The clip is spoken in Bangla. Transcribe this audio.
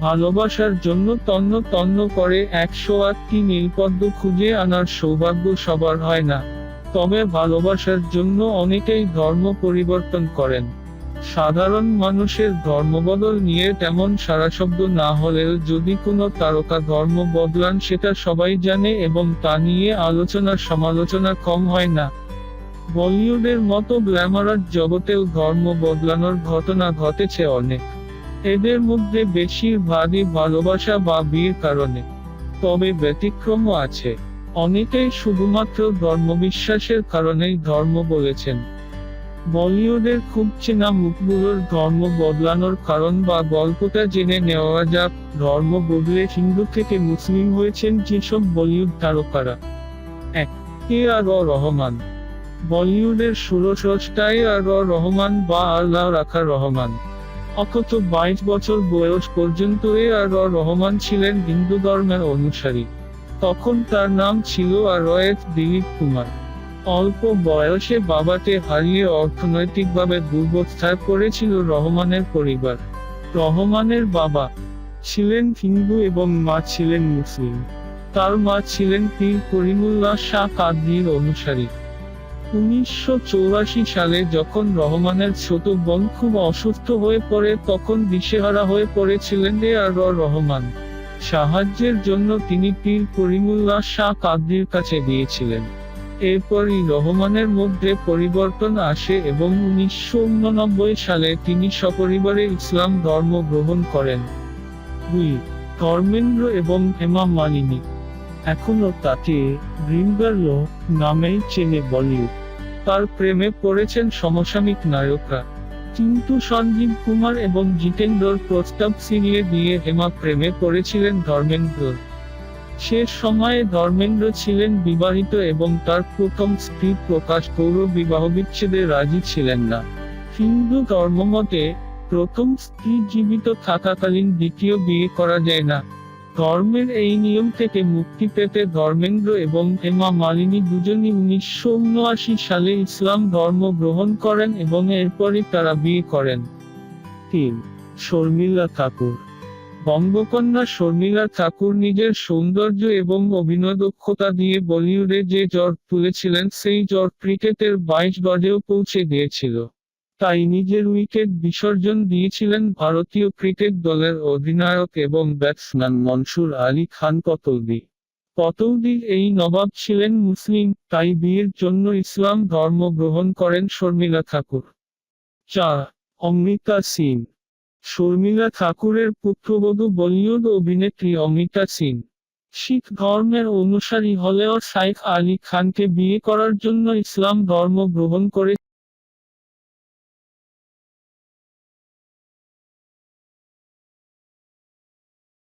ভালোবাসার জন্য তন্ন তন্ন করে একশো আটটি নীলপদ্ম খুঁজে আনার সৌভাগ্য সবার হয় না। তবে ভালোবাসার জন্য অনেকেই ধর্ম পরিবর্তন করেন। সাধারণ মানুষের ধর্মবদল নিয়ে তেমন সারাশব্দ না হলেও যদি কোনো তারকা ধর্ম বদলান সেটা সবাই জানে এবং তা নিয়ে আলোচনা সমালোচনা কম হয় না। বলিউডের মতো গ্ল্যামারার জগতেও ধর্ম বদলানোর ঘটনা ঘটেছে অনেক। এদের মধ্যে বেশিরভাগই ভালোবাসা বা বিয়ের কারণে। তবে ব্যতিক্রমও আছে। অনেকেই শুধুমাত্র ধর্মবিশ্বাসের কারণেই ধর্ম বলেছেন। বলিউডের খুব চেনা মুখগুলোর ধর্ম বদলানোর কারণ বা গল্পটা জেনে নেওয়া যাক, ধর্ম বদলে হিন্দু থেকে মুসলিম হয়েছেন যেসব বলিউড তারকারা। এক এ আর রহমান। বলিউডের সুরস্রষ্টায় আর অ রহমান বা আল্লাহ রাখা রহমান। অথচ বাইশ বছর বয়স পর্যন্ত এ আর রহমান ছিলেন হিন্দু ধর্মের অনুসারী। তখন তার নাম ছিল আর এফ দিলীপ কুমার। অল্প বয়সে বাবাকে হারিয়ে অর্থনৈতিকভাবে দুর্বস্থায় পড়েছিল রহমানের পরিবার। রহমানের বাবা ছিলেন হিন্দু এবং মা ছিলেন মুসলিম। তার মা ছিলেন পীর করিমুল্লাহ শাহ কাদরির অনুসারী। উনিশশো সালে যখন রহমানের ছোট বোন খুব অসুস্থ হয়ে পড়ে, তখন দিশেহারা হয়ে পড়েছিলেন এ আর রহমান। সাহায্যের জন্য তিনি পীর করিমুল্লাহ শাহ কাদরির কাছে গিয়েছিলেন। এরপরই রহমানের মধ্যে পরিবর্তন আসে এবং উনিশশো উননব্বই সালে তিনি সপরিবারে ইসলাম ধর্ম গ্রহণ করেন। দুই, ধর্মেন্দ্র এবং হেমা মালিনী। এখনও তাকে গ্রিনগার্লো নামেই চেনে বলিউড। তার প্রেমে পড়েছেন সমসাময়িক নায়করা। কিন্তু সঞ্জীব কুমার এবং জিতেন্দ্রর প্রস্তাব ছিনিয়ে দিয়ে হেমা প্রেমে পড়েছিলেন ধর্মেন্দ্র। শেষ সময়ে ধর্মেন্দ্র ছিলেন বিবাহিত এবং তার প্রথম স্ত্রী প্রকাশ গৌর বিবাহ বিচ্ছেদে রাজি ছিলেন না। হিন্দু ধর্মমতে প্রথম স্ত্রী জীবিত থাকাকালীন দ্বিতীয় বিয়ে করা যায় না। ধর্মের এই নিয়ম থেকে মুক্তি পেতে ধর্মেন্দ্র এবং হেমা মালিনী দুজনই উনিশশো উনআশি সালে ইসলাম ধর্ম গ্রহণ করেন এবং এরপরই তারা বিয়ে করেন। তিন, শর্মিলা ঠাকুর। বঙ্গকন্যা শর্মিলা ঠাকুর নিজের সৌন্দর্য এবং অভিনয় দক্ষতা দিয়ে বলিউডে যে জ্বর তুলেছিলেন, সেই জ্বর ক্রিকেটের বাইশ গজেও পৌঁছে দিয়েছিল। তাই নিজের উইকেট বিসর্জন দিয়েছিলেন ভারতীয় ক্রিকেট দলের অধিনায়ক এবং ব্যাটসম্যান মনসুর আলী খান পতৌদি পতৌদির এই নবাব ছিলেন মুসলিম, তাই বিয়ের জন্য ইসলাম ধর্ম গ্রহণ করেন শর্মিলা ঠাকুর। চার, অমৃতা সিং শর্মিলা ঠাকুরের পুত্রবধূ বলিউড অভিনেত্রী অমিতা সিং শিখ ধর্মের অনুসারী হলেও সাইফ আলী খানকে বিয়ে করার জন্য ইসলাম ধর্ম গ্রহণ করে